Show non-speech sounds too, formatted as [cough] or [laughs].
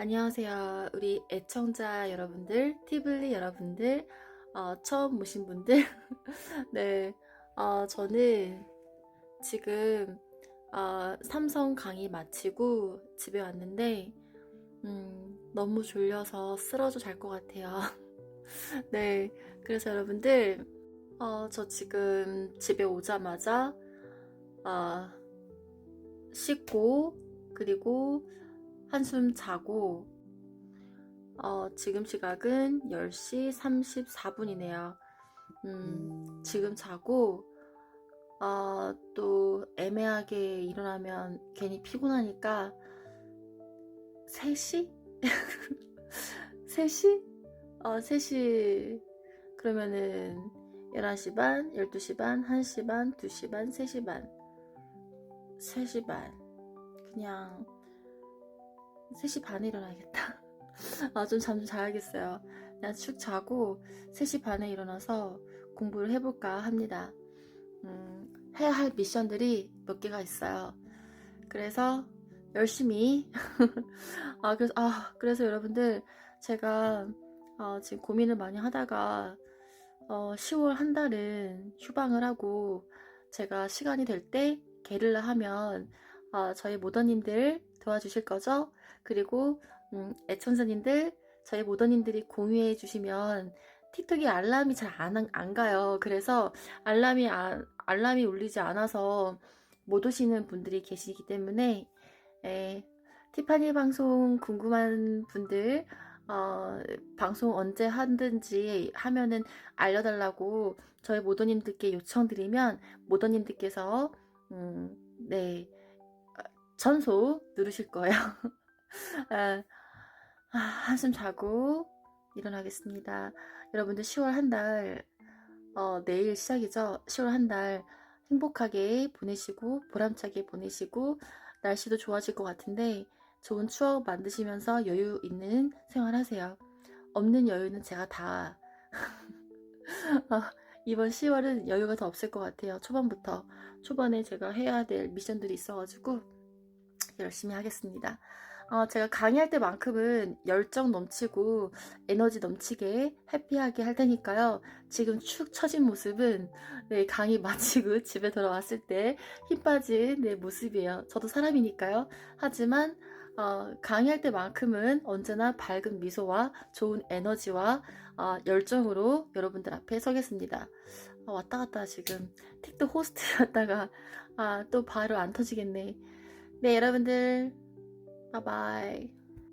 안녕하세요. 우리 애청자 여러분들, 티블리 여러분들, 어, 처음 오신 분들. [laughs] 네, 어, 저는 지금 어, 삼성 강의 마치고 집에 왔는데, 음, 너무 졸려서 쓰러져 잘 것 같아요. [laughs] 네, 그래서 여러분들, 어, 저 지금 집에 오자마자, 어, 씻고, 그리고 한숨 자고, 어, 지금 시각은 10시 34분이네요. 음, 지금 자고, 어, 또 애매하게 일어나면 괜히 피곤하니까 3시? 3시? [laughs] 어, 3시. 그러면은 11시 반, 12시 반, 1시 반, 2시 반, 3시 반. 3시 반. 그냥 3시 반에 일어나야겠다. 아, 좀 잠 좀 자야겠어요. 그냥 축 자고 3시 반에 일어나서 공부를 해볼까 합니다. 음, 해야 할 미션들이 몇 개가 있어요. 그래서 열심히 [laughs] 아 그래서 아 그래서 여러분들 제가 어, 지금 고민을 많이 하다가 어, 10월 한 달은 휴방을 하고 제가 시간이 될 때 게릴라 하면 어, 저희 모더님들 도와주실 거죠? 그리고 음, 애청자님들 저희 모더님들이 공유해 주시면 틱톡이 알람이 잘 안 안 가요. 그래서 알람이 안- 알람이 울리지 않아서 못 오시는 분들이 계시기 때문에 에, 티파니 방송 궁금한 분들 어, 방송 언제 하든지 하면은 알려달라고 저희 모더님들께 요청드리면 모더님들께서 음, 네 어, 전소 누르실 거예요. 아, [laughs] 아, 한숨 자고 일어나겠습니다. 여러분들 10월 한 달, 어, 내일 시작이죠. 10월 한 달 행복하게 보내시고, 보람차게 보내시고, 날씨도 좋아질 것 같은데, 좋은 추억 만드시면서 여유 있는 생활 하세요. 없는 여유는 제가 다, [laughs] 어, 이번 10월은 여유가 더 없을 것 같아요. 초반부터. 초반에 제가 해야 될 미션들이 있어가지고, 열심히 하겠습니다. 어, 제가 강의할 때만큼은 열정 넘치고 에너지 넘치게 해피하게 할 테니까요. 지금 축 처진 모습은 네, 강의 [laughs] 마치고 집에 돌아왔을 때 힘 빠진 네, 모습이에요. 저도 사람이니까요. 하지만 어, 강의할 때만큼은 언제나 밝은 미소와 좋은 에너지와 어, 열정으로 여러분들 앞에 서겠습니다. 어, 왔다 갔다 지금 틱톡 호스트였다가 아, 또 바로 안 터지겠네. 네, 여러분들 bye.